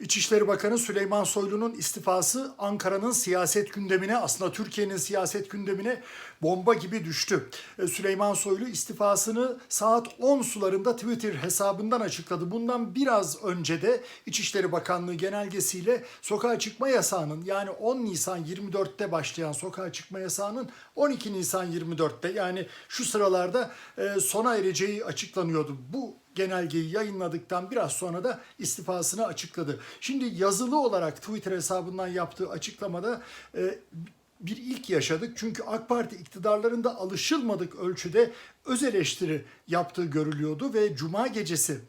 İçişleri Bakanı Süleyman Soylu'nun istifası Ankara'nın siyaset gündemine aslında Türkiye'nin siyaset gündemine bomba gibi düştü. Ee, Süleyman Soylu istifasını saat 10 sularında Twitter hesabından açıkladı. Bundan biraz önce de İçişleri Bakanlığı genelgesiyle sokağa çıkma yasağının yani 10 Nisan 24'te başlayan sokağa çıkma yasağının 12 Nisan 24'te yani şu sıralarda e, sona ereceği açıklanıyordu. Bu genelgeyi yayınladıktan biraz sonra da istifasını açıkladı. Şimdi yazılı olarak Twitter hesabından yaptığı açıklamada e, bir ilk yaşadık. Çünkü AK Parti iktidarlarında alışılmadık ölçüde öz eleştiri yaptığı görülüyordu ve Cuma gecesi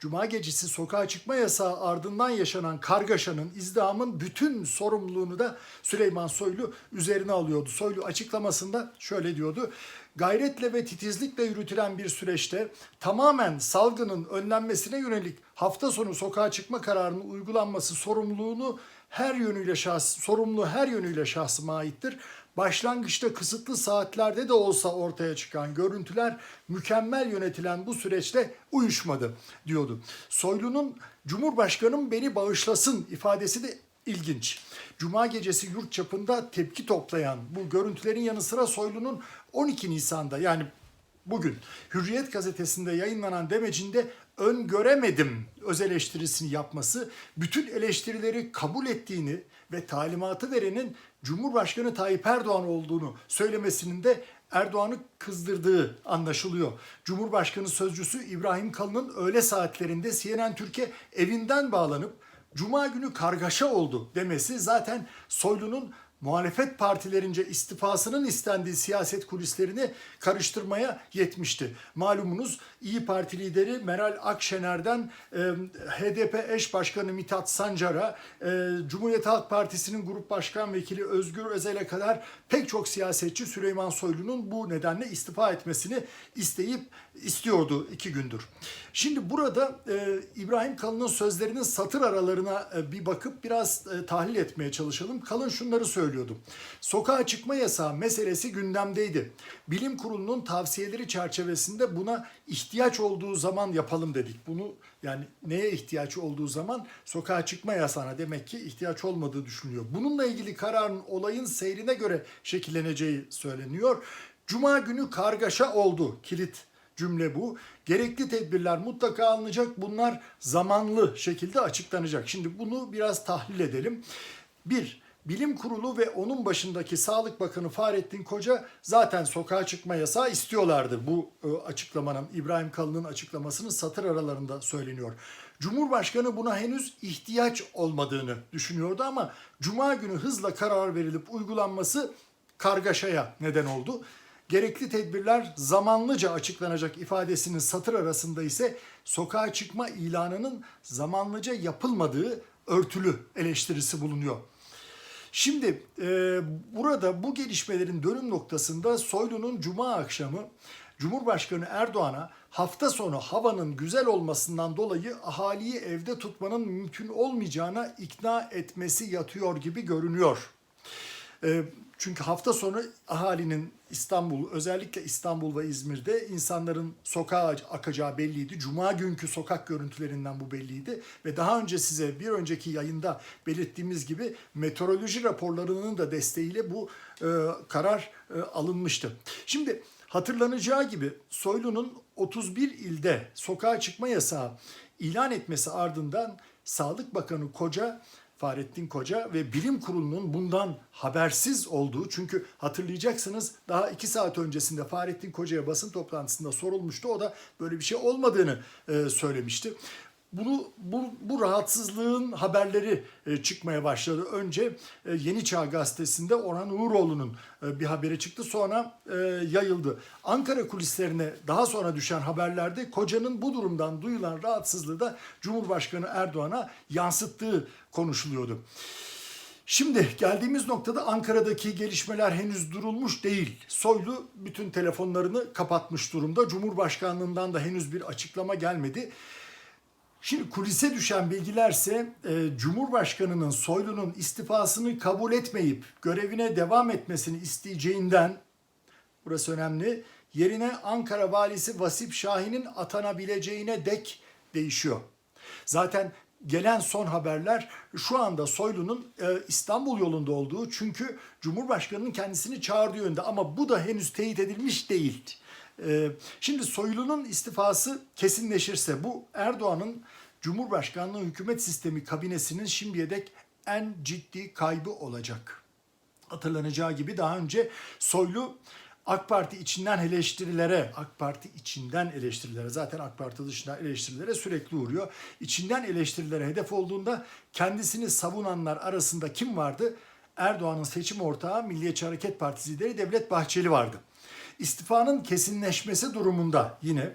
Cuma gecesi sokağa çıkma yasağı ardından yaşanan kargaşanın, izdihamın bütün sorumluluğunu da Süleyman Soylu üzerine alıyordu. Soylu açıklamasında şöyle diyordu. Gayretle ve titizlikle yürütülen bir süreçte tamamen salgının önlenmesine yönelik hafta sonu sokağa çıkma kararının uygulanması sorumluluğunu her yönüyle şahs, sorumlu her yönüyle şahsıma aittir. Başlangıçta kısıtlı saatlerde de olsa ortaya çıkan görüntüler mükemmel yönetilen bu süreçte uyuşmadı diyordu. Soylu'nun Cumhurbaşkanım beni bağışlasın ifadesi de ilginç. Cuma gecesi yurt çapında tepki toplayan bu görüntülerin yanı sıra Soylu'nun 12 Nisan'da yani bugün Hürriyet gazetesinde yayınlanan demecinde öngöremedim öz eleştirisini yapması, bütün eleştirileri kabul ettiğini ve talimatı verenin Cumhurbaşkanı Tayyip Erdoğan olduğunu söylemesinin de Erdoğan'ı kızdırdığı anlaşılıyor. Cumhurbaşkanı sözcüsü İbrahim Kalın'ın öğle saatlerinde CNN Türkiye evinden bağlanıp Cuma günü kargaşa oldu demesi zaten Soylu'nun muhalefet partilerince istifasının istendiği siyaset kulislerini karıştırmaya yetmişti. Malumunuz İyi Parti lideri Meral Akşener'den e, HDP eş başkanı Mithat Sancar'a, e, Cumhuriyet Halk Partisi'nin grup başkan vekili Özgür Özel'e kadar pek çok siyasetçi Süleyman Soylu'nun bu nedenle istifa etmesini isteyip istiyordu iki gündür. Şimdi burada e, İbrahim Kalın'ın sözlerinin satır aralarına e, bir bakıp biraz e, tahlil etmeye çalışalım. Kalın şunları söylüyordu. Sokağa çıkma yasağı meselesi gündemdeydi. Bilim kurulunun tavsiyeleri çerçevesinde buna ihtiyaç olduğu zaman yapalım dedik. Bunu yani neye ihtiyaç olduğu zaman sokağa çıkma yasağına demek ki ihtiyaç olmadığı düşünülüyor. Bununla ilgili kararın olayın seyrine göre şekilleneceği söyleniyor. Cuma günü kargaşa oldu. Kilit cümle bu. Gerekli tedbirler mutlaka alınacak. Bunlar zamanlı şekilde açıklanacak. Şimdi bunu biraz tahlil edelim. Bir, Bilim Kurulu ve onun başındaki Sağlık Bakanı Fahrettin Koca zaten sokağa çıkma yasağı istiyorlardı. Bu e, açıklamanın, İbrahim Kalın'ın açıklamasının satır aralarında söyleniyor. Cumhurbaşkanı buna henüz ihtiyaç olmadığını düşünüyordu ama Cuma günü hızla karar verilip uygulanması kargaşaya neden oldu. Gerekli tedbirler zamanlıca açıklanacak ifadesinin satır arasında ise sokağa çıkma ilanının zamanlıca yapılmadığı örtülü eleştirisi bulunuyor. Şimdi e, burada bu gelişmelerin dönüm noktasında Soylu'nun Cuma akşamı Cumhurbaşkanı Erdoğan'a hafta sonu havanın güzel olmasından dolayı ahaliyi evde tutmanın mümkün olmayacağına ikna etmesi yatıyor gibi görünüyor. E, çünkü hafta sonu ahalinin İstanbul, özellikle İstanbul ve İzmir'de insanların sokağa akacağı belliydi. Cuma günkü sokak görüntülerinden bu belliydi. Ve daha önce size bir önceki yayında belirttiğimiz gibi meteoroloji raporlarının da desteğiyle bu e, karar e, alınmıştı. Şimdi hatırlanacağı gibi Soylu'nun 31 ilde sokağa çıkma yasağı ilan etmesi ardından Sağlık Bakanı Koca Fahrettin Koca ve bilim kurulunun bundan habersiz olduğu çünkü hatırlayacaksınız daha iki saat öncesinde Fahrettin Koca'ya basın toplantısında sorulmuştu. O da böyle bir şey olmadığını e, söylemişti. Bunu bu, bu rahatsızlığın haberleri e, çıkmaya başladı. Önce e, Yeni Çağ gazetesinde Orhan Uğuroğlu'nun e, bir haberi çıktı. Sonra e, yayıldı. Ankara kulislerine daha sonra düşen haberlerde kocanın bu durumdan duyulan rahatsızlığı da Cumhurbaşkanı Erdoğan'a yansıttığı konuşuluyordu. Şimdi geldiğimiz noktada Ankara'daki gelişmeler henüz durulmuş değil. Soylu bütün telefonlarını kapatmış durumda. Cumhurbaşkanlığından da henüz bir açıklama gelmedi. Şimdi kulise düşen bilgilerse e, Cumhurbaşkanı'nın Soylu'nun istifasını kabul etmeyip görevine devam etmesini isteyeceğinden burası önemli. Yerine Ankara valisi Vasip Şahin'in atanabileceğine dek değişiyor. Zaten gelen son haberler şu anda Soylu'nun e, İstanbul yolunda olduğu çünkü Cumhurbaşkanı'nın kendisini çağırdığı yönde ama bu da henüz teyit edilmiş değil. E, şimdi Soylu'nun istifası kesinleşirse bu Erdoğan'ın Cumhurbaşkanlığı hükümet sistemi kabinesinin şimdiye dek en ciddi kaybı olacak. Hatırlanacağı gibi daha önce Soylu AK Parti içinden eleştirilere, AK Parti içinden eleştirilere, zaten AK Parti dışında eleştirilere sürekli uğruyor. İçinden eleştirilere hedef olduğunda kendisini savunanlar arasında kim vardı? Erdoğan'ın seçim ortağı Milliyetçi Hareket Partisi lideri Devlet Bahçeli vardı. İstifanın kesinleşmesi durumunda yine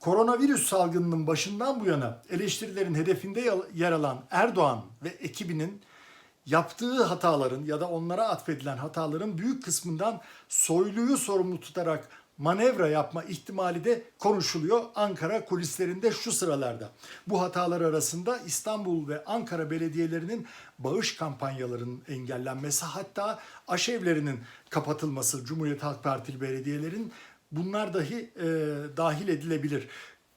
koronavirüs salgınının başından bu yana eleştirilerin hedefinde yer alan Erdoğan ve ekibinin yaptığı hataların ya da onlara atfedilen hataların büyük kısmından Soylu'yu sorumlu tutarak manevra yapma ihtimali de konuşuluyor Ankara kulislerinde şu sıralarda. Bu hatalar arasında İstanbul ve Ankara belediyelerinin bağış kampanyalarının engellenmesi hatta aşevlerinin kapatılması Cumhuriyet Halk Partili belediyelerin bunlar dahi e, dahil edilebilir.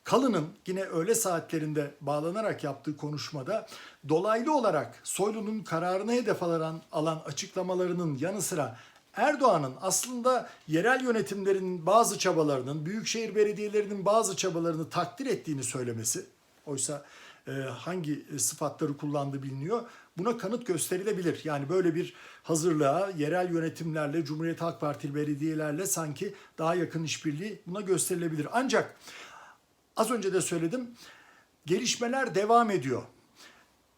Kalın'ın yine öğle saatlerinde bağlanarak yaptığı konuşmada dolaylı olarak Soylu'nun kararına hedef alan, alan açıklamalarının yanı sıra Erdoğan'ın aslında yerel yönetimlerin bazı çabalarının, büyükşehir belediyelerinin bazı çabalarını takdir ettiğini söylemesi, oysa e, hangi sıfatları kullandığı biliniyor, buna kanıt gösterilebilir. Yani böyle bir hazırlığa yerel yönetimlerle, Cumhuriyet Halk Partili belediyelerle sanki daha yakın işbirliği buna gösterilebilir. Ancak Az önce de söyledim. Gelişmeler devam ediyor.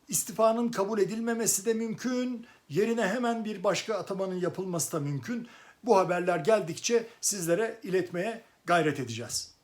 İstifanın kabul edilmemesi de mümkün. Yerine hemen bir başka atamanın yapılması da mümkün. Bu haberler geldikçe sizlere iletmeye gayret edeceğiz.